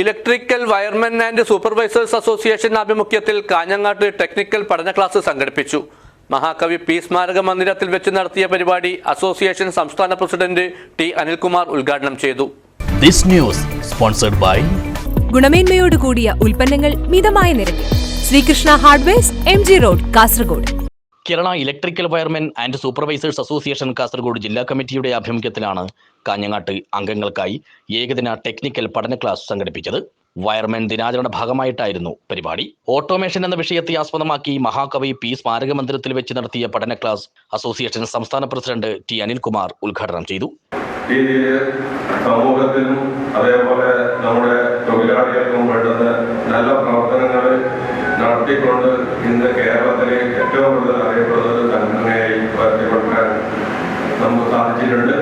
Electrical wiremen and supervisors association ആഭിമുഖ്യത്തിൽ കാഞ്ഞങ്ങാട്ട് technical പഠന ക്ലാസ് സംഘടിപ്പിച്ചു. മഹാകവി പി സ്മാരക മന്ദിരത്തിൽ വെച്ച് നടത്തിയ പരിപാടി അസോസിയേഷൻ സംസ്ഥാന പ്രസിഡന്റ് ടി അനിൽകുമാർ ഉദ്ഘാടനം ചെയ്തു. ദിസ് ന്യൂസ് സ്പോൺസർഡ് ബൈ ഗുണമേന്മയോട് കൂടിയ ഉൽപ്പന്നങ്ങൾ മിതമായ നിരക്കിൽ. Sreekrishna hardwares M G road Kasaragod. Kerala electrical wiremen and supervisors association Kasaragod ജില്ലാ കമ്മിറ്റിയുടെ ആഭിമുഖ്യത്തിലാണ് കാഞ്ഞങ്ങാട്ട് അംഗങ്ങൾക്കായി ഏകദിന ടെക്നിക്കൽ പഠന ക്ലാസ് സംഘടിപ്പിച്ചത് വയർമെൻ ദിനാചരണ ഭാഗമായിട്ടായിരുന്നു പരിപാടി. ഓട്ടോമേഷൻ എന്ന വിഷയത്തെ ആസ്പദമാക്കി മഹാകവി പി സ്മാരക മന്ദിരത്തിൽ വെച്ച് നടത്തിയ പഠന ക്ലാസ് അസോസിയേഷൻ സംസ്ഥാന പ്രസിഡന്റ് ടി അനിൽകുമാർ ഉദ്ഘാടനം ചെയ്തു. അതേപോലെ നമ്മുടെ തൊഴിലാളികൾക്കും വേണ്ടുന്ന നല്ല പ്രവർത്തനങ്ങൾ നടത്തിക്കൊണ്ട് ഇന്ന് കേരളത്തിലെ ഏറ്റവും കൂടുതൽ അറിയപ്പെടുന്നത് സംഘടനയായി നമുക്ക് സാധിച്ചിട്ടുണ്ട്.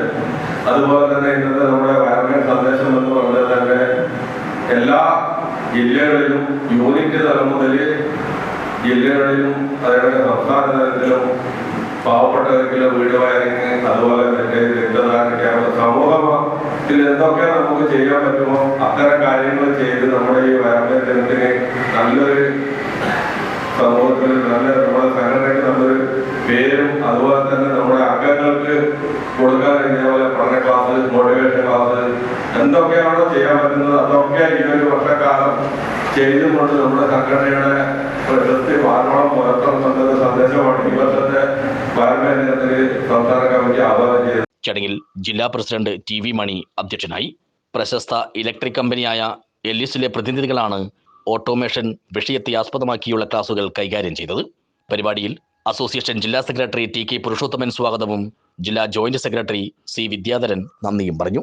അതുപോലെ തന്നെ ഇന്നത്തെ നമ്മുടെ വയർമെൻ സന്ദേശം എന്ന് പറഞ്ഞാൽ തന്നെ എല്ലാ ജില്ലകളിലും യൂണിറ്റ് തലം മുതൽ ജില്ലകളിലും അതേപോലെ സംസ്ഥാന തലത്തിലും പാവപ്പെട്ടവർക്കുള്ള വീട് വയറിങ് അതുപോലെ തന്നെ രക്തദാന ക്യാമ്പ് സമൂഹത്തിൽ എന്തൊക്കെ നമുക്ക് ചെയ്യാൻ പറ്റുമോ അത്തരം കാര്യങ്ങൾ ചെയ്ത് നമ്മുടെ ഈ വയറിന്റെ ദിനത്തിന് നല്ലൊരു സമൂഹത്തിൽ നല്ല നമ്മുടെ സംഘടനയ്ക്ക് നല്ലൊരു പേരും അതുപോലെ തന്നെ നമ്മുടെ അംഗങ്ങൾക്ക് കൊടുക്കാൻ ഇതേപോലെ പഠന മോട്ടിവേഷൻ ക്ലാസ് എന്തൊക്കെയാണോ ചെയ്യാൻ പറ്റുന്നത് അതൊക്കെ ഈ ഒരു വർഷക്കാലം ചെയ്തുകൊണ്ട് നമ്മുടെ സംഘടനയുടെ പ്രശസ്തി വാനോളം പുലർത്തണം എന്നൊരു സന്ദേശമാണ് ഈ വർഷത്തെ പാരമ്പര്യത്തിന് സംസ്ഥാന കമ്മിറ്റി ആഹ്വാനം ചെയ്തത് ചടങ്ങിൽ ജില്ലാ പ്രസിഡന്റ് ടി വി മണി അധ്യക്ഷനായി പ്രശസ്ത ഇലക്ട്രിക് കമ്പനിയായ എല്ലിസിലെ പ്രതിനിധികളാണ് ഓട്ടോമേഷൻ വിഷയത്തെ ആസ്പദമാക്കിയുള്ള ക്ലാസുകൾ കൈകാര്യം ചെയ്തത്. പരിപാടിയിൽ അസോസിയേഷൻ ജില്ലാ സെക്രട്ടറി ടി കെ പുരുഷോത്തമൻ സ്വാഗതവും ജില്ലാ ജോയിന്റ് സെക്രട്ടറി സി വിദ്യാധരൻ നന്ദിയും പറഞ്ഞു.